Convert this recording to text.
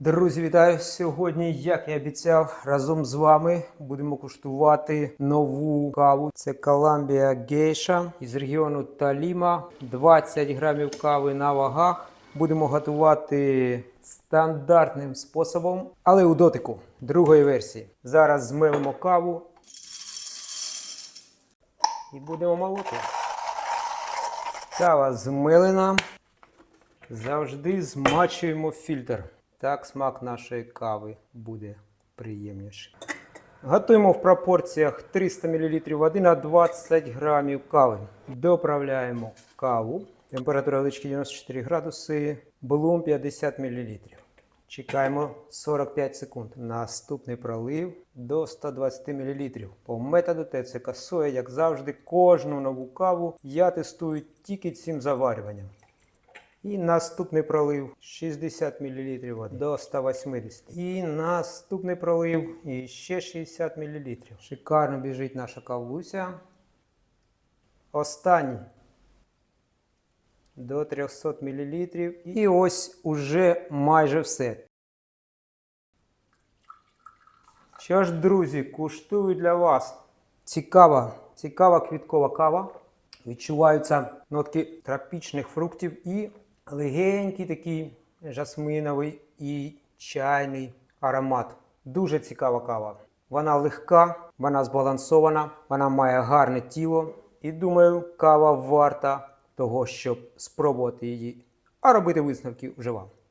Друзі, вітаю! Сьогодні, як і обіцяв, разом з вами будемо куштувати нову каву. Це Columbia Geisha із регіону Таліма. 20 грамів кави на вагах. Будемо готувати стандартним способом, але у дотику другої версії. Зараз змелимо каву і будемо молоти. Кава змелена. Завжди змачуємо фільтр. Так смак нашої кави буде приємніший. Готуємо в пропорціях 300 мл води на 20 грамів кави. Доправляємо каву. Температура водички 94 градуси, блум 50 мл. Чекаємо 45 секунд. Наступний пролив до 120 мл. По методу ТЦК Соя, як завжди, кожну нову каву я тестую тільки цим заварюванням. І наступний пролив 60 мл води до 180. І наступний пролив і ще 60 мл. Шикарно біжить наша кавуся. Останній до 300 мл. І ось уже майже все. Що ж, друзі, куштую для вас. Цікава, цікава квіткова кава. Відчуваються нотки тропічних фруктів і легенький такий жасминовий і чайний аромат. Дуже цікава кава. Вона легка, вона збалансована, вона має гарне тіло. І думаю, кава варта того, щоб спробувати її, а робити висновки вже вам.